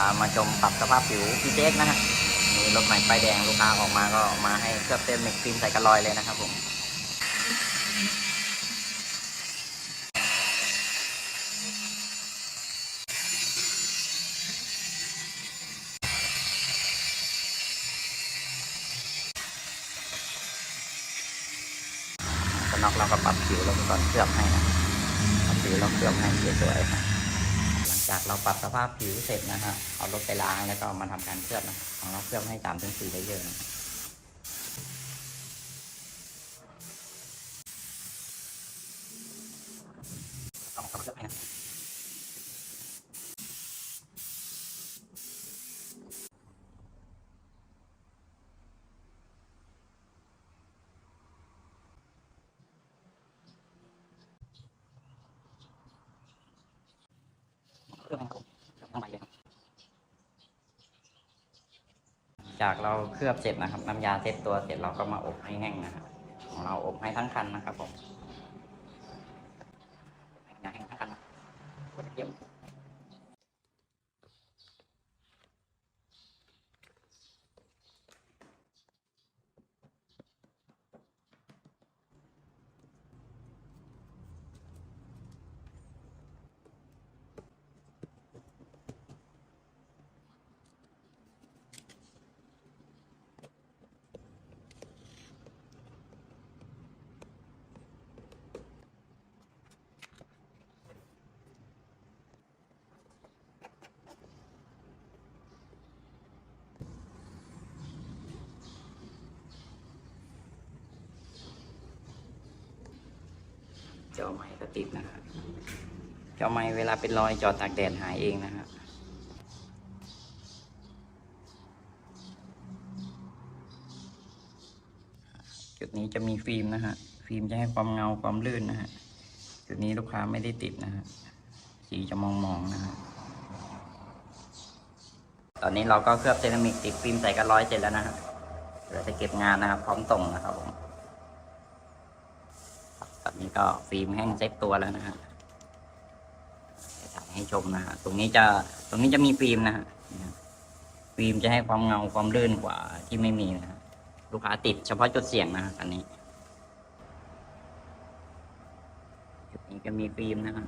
ามาชมปรับสภาพผิวพี่เจ๊กนะฮะมีรถใหม่ป้ายแดงลูกค้าออกมาก็มาให้เคลือบเต็มเมกฟิล์มใส่กระลอยเลยนะครับผมก็นอกเราก็ปรับผิวแล้วก็ก่อนเคลือบให้นะปรับผิวเราเคลือบให้สวยๆ จากเราปรับสภาพผิวเสร็จนะฮะเอารถไปล้างแล้วก็มาทำการเคลือบนะของเราเคลือบให้สามถึงสี่เลเยอะต้องเอาเคลือบให้นะ เคลือบให้ครบทั้งใบเลยครับ จากเราเคลือบเสร็จนะครับ น้ำยาเซ็ตตัวเสร็จเราก็มาอบให้แห้งนะครับของเราอบให้ทั้งคันนะครับผมให้แห้งทั้งคันนะเยี่ยม จอไม้ก็ติดนะครับจอไม้เวลาเป็นรอยจอตากแดดหายเองนะครับจุดนี้จะมีฟิล์มนะฮะฟิล์มจะให้ความเงาความลื่นนะฮะจุดนี้ลูกค้าไม่ได้ติดนะฮะสีจะมองๆนะฮะตอนนี้เราก็เคลือบเซรามิกติดฟิล์มใส่กันร้อยเสร็จแล้วนะฮะเดี๋ยวจะเก็บงานนะครับ พร้อมส่งนะครับผม ตอนนี้ก็ฟิล์มแห้งเซ็ตตัวแล้วนะฮะจะถ่ายให้ชมนะฮะตรงนี้จะตรงนี้จะมีฟิล์มนะฮะนี่ฮะฟิล์มจะให้ความเงาความลื่นกว่าที่ไม่มีนะฮะลูกค้าติดเฉพาะจุดเสี่ยงนะฮะอันนี้จุดนี้จะมีฟิล์มนะฮะ